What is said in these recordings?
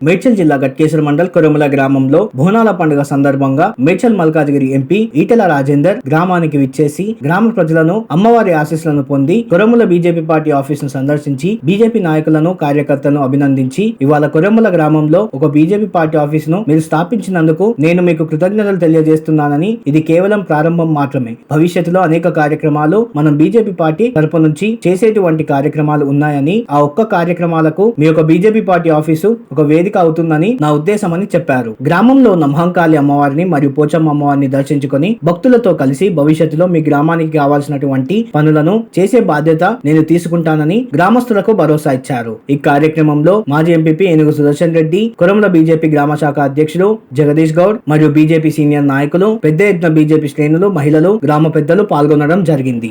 మేడ్చల్ జిల్లా గట్కేశ్వర మండల్ కొరమల గ్రామంలో బోనాల పండుగ సందర్భంగా మేడ్చల్ మల్కాజ్గిరి ఎంపీ ఈటెల రాజేందర్ గ్రామానికి విచ్చేసి గ్రామ ప్రజలను అమ్మవారి ఆశీస్సులను పొంది కొరముల బీజేపీ పార్టీ ఆఫీసును సందర్శించి బీజేపీ నాయకులను కార్యకర్తలను అభినందించి ఇవాళ కొరముల గ్రామంలో ఒక బీజేపీ పార్టీ ఆఫీసును మీరు స్థాపించినందుకు నేను మీకు కృతజ్ఞతలు తెలియజేస్తున్నానని ఇది కేవలం ప్రారంభం మాత్రమే. భవిష్యత్తులో అనేక కార్యక్రమాలు మనం బీజేపీ పార్టీ తరపు నుంచి చేసేటువంటి కార్యక్రమాలు ఉన్నాయని ఆ ఒక్క కార్యక్రమాలకు మీ యొక్క బీజేపీ పార్టీ ఆఫీసు ఒక వేదిక అవుతుందని నా ఉద్దేశమని చెప్పారు. గ్రామంలో ఉన్న మహంకాళి అమ్మవారిని మరియు పోచమ్మ అమ్మవారిని దర్శించుకొని భక్తులతో కలిసి భవిష్యత్తులో మీ గ్రామానికి కావాల్సినటువంటి పనులను చేసే బాధ్యత నేను తీసుకుంటానని గ్రామస్తులకు భరోసా ఇచ్చారు. ఈ కార్యక్రమంలో మాజీ ఎంపీ ఏనుగు సుదర్శన్ రెడ్డి కొరమల బీజేపీ గ్రామ శాఖ అధ్యక్షులు జగదీష్ గౌడ్ మరియు బీజేపీ సీనియర్ నాయకులు పెద్ద ఎత్తున బీజేపీ శ్రేణులు మహిళలు గ్రామ పెద్దలు పాల్గొనడం జరిగింది.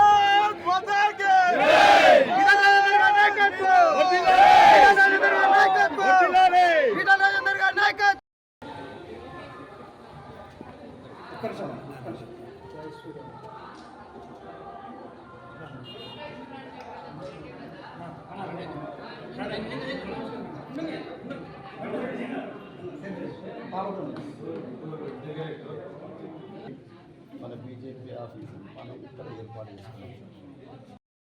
మన బీజేపీ ఆఫీస్ మనం ఇక్కడ ఏర్పాటు చేసుకున్నాం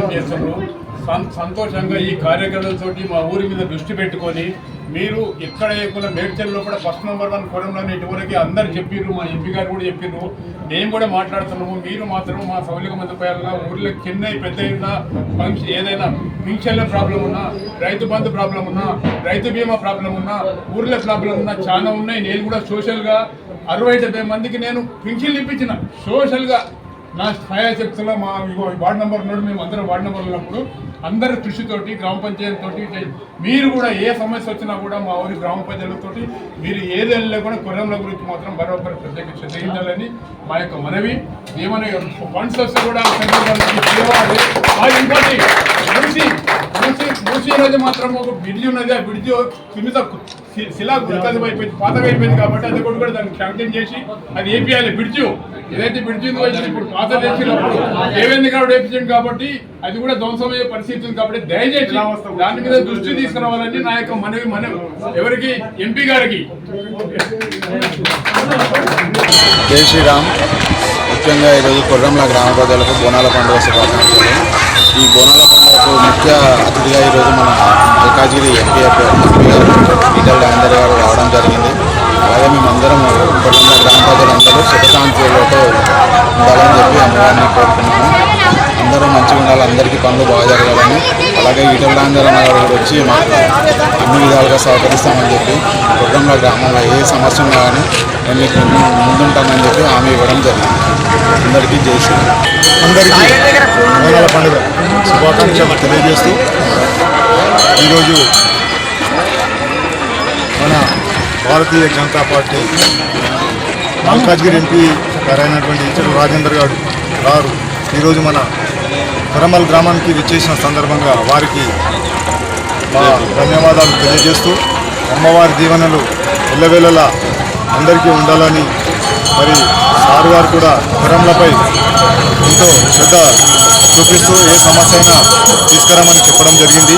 ప్రయత్నం చేస్తున్నారు సంతోషంగా ఈ కార్యక్రమంతో మా ఊరి మీద దృష్టి పెట్టుకొని మీరు ఎక్కడ ఎక్కువ మేడ్చల్లో కూడా ఫస్ట్ నెంబర్ వన్ కొరంలో ఇటువరకు అందరు చెప్పిర్రు మా ఎంపీ గారు కూడా చెప్పిర్రు. మేము కూడా మాట్లాడుతున్నాము. మీరు మాత్రం మా సౌలిక మధ్యపయాలుగా ఊర్లో చిన్న పెద్ద అయినా ఫంక్షన్ ఏదైనా పింఛన్ల ప్రాబ్లం ఉన్నా రైతు బంధు ప్రాబ్లం ఉన్నా రైతు బీమా ప్రాబ్లం ఉన్నా ఊర్లో ప్రాబ్లం ఉన్నా చాలా ఉన్నాయి. నేను కూడా సోషల్గా అరవై డెబ్బై మందికి నేను పింఛన్లు ఇప్పించిన. సోషల్గా నా స్థాయి శక్తుల్లో మా ఇగో ఈ నెంబర్ ఉన్నాడు మేము అందరం వార్డ్ నెంబర్ ఉన్నప్పుడు అందరి కృషితోటి గ్రామ పంచాయతీతోటి మీరు కూడా ఏ సమస్య వచ్చినా కూడా మా ఊరి గ్రామ పంచాయతీలతోటి మీరు ఏదైనా కూడా కొర్రంల గురించి మాత్రం బరోబర్ ప్రత్యేక శ్రద్ధ మా యొక్క మనవి. ఏమైనా ఫండ్స్ వస్తే కూడా ఇంకోటి రోజు మాత్రం ఒక బ్రిడ్జి ఉన్నది ఆ బ్రిడ్జి సున్నిత శిలా గుర్తది అయిపోయింది పాతగా అయిపోయింది కాబట్టి అది కూడా కూడా దాన్ని శాంక్షన్ చేసి అది ఏపీయాలి బ్రిడ్జి. ఏదైతే బ్రిడ్జి ఉందో ఇప్పుడు పాత చేసినప్పుడు ఏవైంది కాబట్టి వేపించింది కాబట్టి అది కూడా ధ్వంసమయ్యే పరిస్థితి ఉంది కాబట్టి దయచేసి దాని మీద దృష్టి తీసుకురావాలని నా యొక్క మనవి మనవి. ఎవరికి? ఎంపీ గారికి. జై శ్రీరామ్. ముఖ్యంగా ఈరోజు కొర్రంల గ్రామ ప్రజలకు బోనాల పండుగ శుభాకాంక్షలు. ఈ బోనాల ముఖ్య అతిథిగా ఈరోజు మన మల్కాజిగిరి ఎంపీ ఎంపీ గారు ఈటల రాజేందర్ గారు రావడం జరిగింది. అలాగే మేమందరం కొర్రంల గ్రామ ప్రజలందరూ సుఖశాంతులతో ఉండాలని చెప్పి అమ్మవారిని కోరుకుంటున్నాము. అందరూ మంచిగా ఉండాలి అందరికీ పనులు బాగా జరగాలని. అలాగే ఈటల రాజేందర్ అన్న గారు కూడా వచ్చి మాకు అన్ని విధాలుగా సహకరిస్తామని చెప్పి కుటుంబ గ్రామంలో ఏ సమస్య ఉన్నా కానీ నేను మీకు ముందు- ముందుంటానని చెప్పి హామీ ఇవ్వడం జరిగింది. అందరికీ జై శ్రీరామ్ అందరికీ పండుగ. శుభాకాంక్షలు తెలియజేస్తూ ఈరోజు మన భారతీయ జనతా పార్టీ మల్కాజ్గిరి ఎంపీ గారైనటువంటి ఇచ్చడు రాజేందర్ గారు గారు ఈరోజు మన కొరమల్ గ్రామానికి విచ్చేసిన సందర్భంగా వారికి మా ధన్యవాదాలు తెలియజేస్తూ అమ్మవారి దీవెనలు ఎల్లవేళలా అందరికీ ఉండాలని మరి సార్ గారు కూడా కొరంలపై ఎంతో శ్రద్ధ చూపిస్తూ ఏ సమస్య అయినా తీసుకురామని చెప్పడం జరిగింది.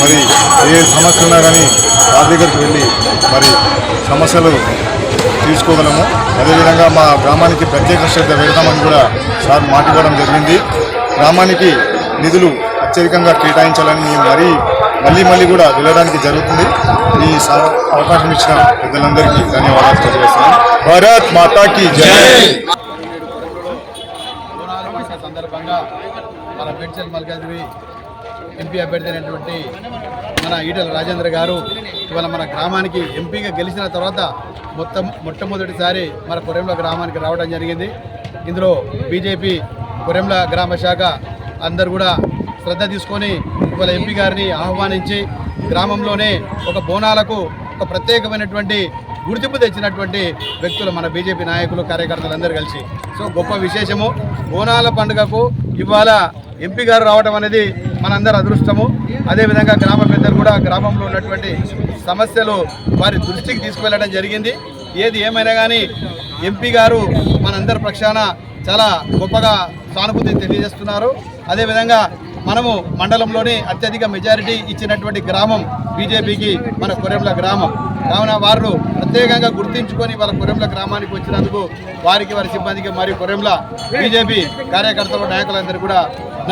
మరి ఏ సమస్య ఉన్నా కానీ వారి దగ్గరికి వెళ్ళి మరి సమస్యలు తీసుకోగలము. అదేవిధంగా మా గ్రామానికి ప్రత్యేక శ్రద్ధ పెడతామని కూడా సార్ మాట ఇవ్వడం జరిగింది. గ్రామానికి నిధులు అత్యధికంగా కేటాయించాలని మేము మరీ మళ్ళీ మళ్ళీ కూడా వెళ్ళడానికి జరుగుతుంది. ఈ స- అవకాశం ఇచ్చిన పెద్దలందరికీ ధన్యవాదాలు తెలియజేస్తున్నాను భారత్ మాతాకి జై! సందర్భంగా మన బెడ్చల్ మల్కాజ్గిరి ఎంపీ అభ్యర్థి అయినటువంటి మన ఈటల రాజేంద్ర గారు ఇవాళ మన గ్రామానికి ఎంపీగా గెలిచిన తర్వాత మొత్తం మొట్టమొదటిసారి మన కొరెంల గ్రామానికి రావడం జరిగింది. ఇందులో బీజేపీ కొరెంల గ్రామ శాఖ అందరు కూడా శ్రద్ధ తీసుకొని ఇవాళ ఎంపీ గారిని ఆహ్వానించి గ్రామంలోనే ఒక బోనాలకు ఒక ప్రత్యేకమైనటువంటి గుర్తింపు తెచ్చినటువంటి వ్యక్తులు మన బీజేపీ నాయకులు కార్యకర్తలందరూ కలిసి. సో గొప్ప విశేషము. బోనాల పండుగకు ఇవాళ ఎంపీ గారు రావడం అనేది మనందరి అదృష్టము. అదేవిధంగా గ్రామ పెద్దలు కూడా గ్రామంలో ఉన్నటువంటి సమస్యలు వారి దృష్టికి తీసుకువెళ్ళడం జరిగింది. ఏది ఏమైనా కానీ ఎంపీ గారు మనందరి పక్షాన చాలా గొప్పగా సానుభూతి తెలియజేస్తున్నారు. అదేవిధంగా మనము మండలంలోనే అత్యధిక మెజారిటీ ఇచ్చినటువంటి గ్రామం బీజేపీకి మన కొరెంల గ్రామం. కావున వారు ప్రత్యేకంగా గుర్తించుకొని వాళ్ళ కొరెంల గ్రామానికి వచ్చినందుకు వారికి వారి సిబ్బందికి మరియు కొరెంల బీజేపీ కార్యకర్తలు నాయకులందరూ కూడా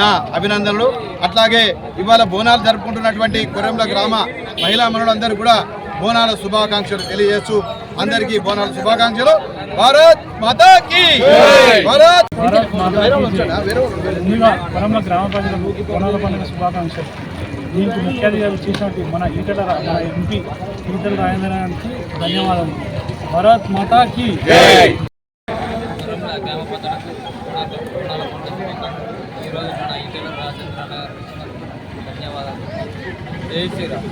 నా అభినందనలు. అట్లాగే ఇవాళ బోనాలు జరుపుకుంటున్నటువంటి కొరెంల గ్రామ మహిళా మనులందరూ కూడా బోనాల శుభాకాంక్షలు తెలియజేస్తూ అందరికీ బోనాల శుభాకాంక్షలు. భారత్ మాతాకి! భారత్ వేరే ముందుగా గ్రామ ప్రజలకు కొనాల పండుగ శుభాకాంక్షలు. దీనికి ముఖ్య అతిథిగా చేసినట్టు మన ఈటల మన ఎంపీ ఈటల రాజేంద్ర గారికి ధన్యవాదాలు. భరత్ మాతాకి ఈటెల ధన్యవాదాలు. జై శ్రీరామ్.